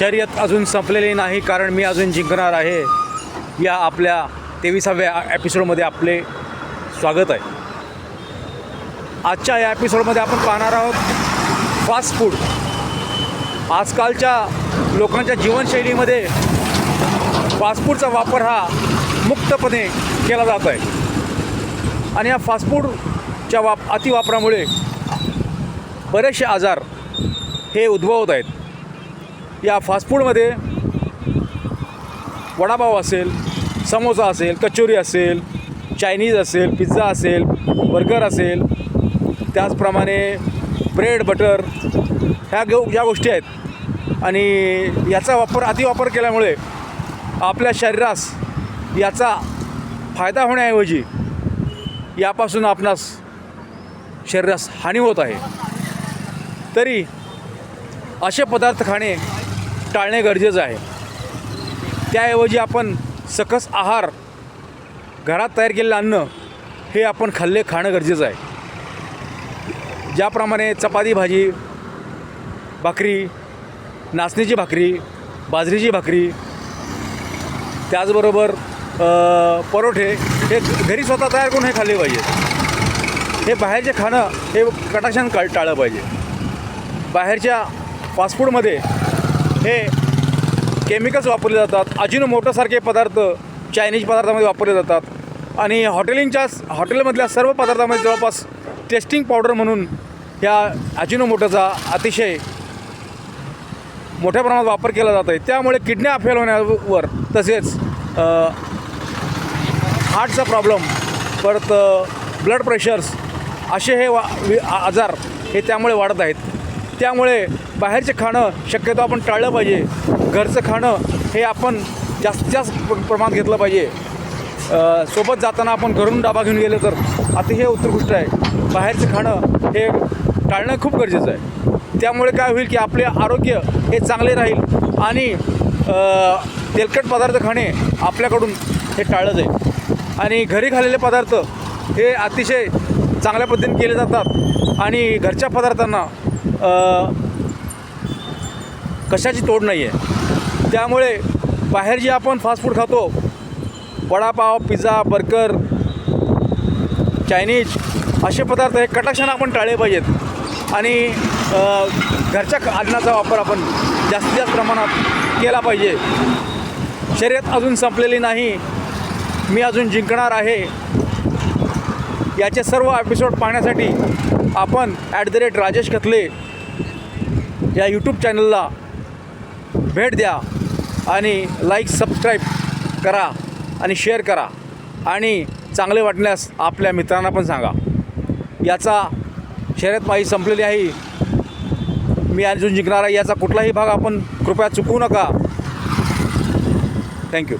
शर्यत अजून संपलेली नाही कारण मी अजून जिंकणार आहे. या आपल्या तेविसाव्या एपिसोडमध्ये आपले स्वागत आहे. आजच्या या एपिसोडमध्ये आपण पाहणार आहोत फास्ट फूड आजकालच्या लोकांच्या जीवनशैलीमध्ये फास्ट फूडचा वापर हा मुक्तपणे केला जात आहे. आणि या फास्ट फूडच्या वाप अतिवापरामुळे बरेचसे आजार हे उद्भवत आहेत. या फास्ट फूडमध्ये वडापाव असेल समोसा असेल कचोरी असेल चायनीज असेल पिझ्झा असेल बर्गर असेल त्याचप्रमाणे ब्रेड बटर ह्या गो या गोष्टी आहेत. आणि याचा वापर अतिवापर केल्यामुळे आपल्या शरीरास याचा फायदा होण्याऐवजी यापासून आपणास शरीरास हानी होत आहे. तरी असे पदार्थ खाणे टाळणे गरजेचं आहे. त्याऐवजी आपण सकस आहार घरात तयार केलेलं अन्न हे आपण खाल्ले खाणं गरजेचं आहे. ज्याप्रमाणे चपाती भाजी भाकरी नाचणीची भाकरी बाजरीची भाकरी त्याचबरोबर परोठे हे घरी स्वतः तयार करून हे खाल्ले पाहिजे. हे बाहेरचे खाणं हे कटाक्षान काळ टाळलं पाहिजे. बाहेरच्या फास्ट फूडमध्ये हे केमिकल्स वापरले जातात. अजिनोमोटोसारखे पदार्थ चायनीज पदार्थामध्ये वापरले जातात. आणि हॉटेलिंगच्या हॉटेलमधल्या सर्व पदार्थामध्ये जवळपास टेस्टिंग पावडर म्हणून ह्या अजिनोमोटोचा अतिशय मोठ्या प्रमाणात वापर केला जात आहे त्यामुळे किडन्या फेल होण्यावर तसेच हार्टचा प्रॉब्लेम परत ब्लड प्रेशर्स असे हे वा आ- आजार हे त्यामुळे वाढत आहेत. त्यामुळे बाहेरचे खाणं शक्यतो आपण टाळलं पाहिजे. घरचं खाणं हे आपण जास्तीत जास्त प्र- प्रमाणात घेतलं पाहिजे. सोबत जाताना आपण घरून डाबा घेऊन गेलो तर अतिशय उत्कृष्ट आहे. बाहेरचं खाणं हे टाळणं खूप गरजेचं आहे. त्यामुळे काय होईल की आपले आरोग्य हे चांगले राहील आणि तेलकट पदार्थ खाणे आपल्याकडून हे टाळलं जाईल. आणि घरी खाल्लेले पदार्थ हे अतिशय चांगल्या पद्धतीने केले जातात आणि घरच्या पदार्थांना कशाची तोड नाही आहे त्यामुळे बाहेर जे आपण फास्ट फूड खातो वडापाव पिझ्झा बर्गर चायनीज असे पदार्थ हे कटाक्षानं आपण टाळले पाहिजेत. आणि घरच्या अन्नाचा वापर आपण जास्तीत जास्त प्रमाणात केला पाहिजे. शर्यत अजून संपलेली नाही. मी अजून जिंकणार आहे. याचे सर्व एपिसोड पाहण्यासाठी आपण at the rate Rajesh Khatle या यूट्यूब चॅनलला भेट द्या आणि लाईक सबस्क्राईब करा आणि शेअर करा. आणि चांगले वाटण्यास आपल्या मित्रांना पण सांगा. याचा शर्यत माही संपलेली आहे. मी अजून जिंकणार आहे. याचा कुठलाही भाग आपण कृपया चुकवू नका. थँक्यू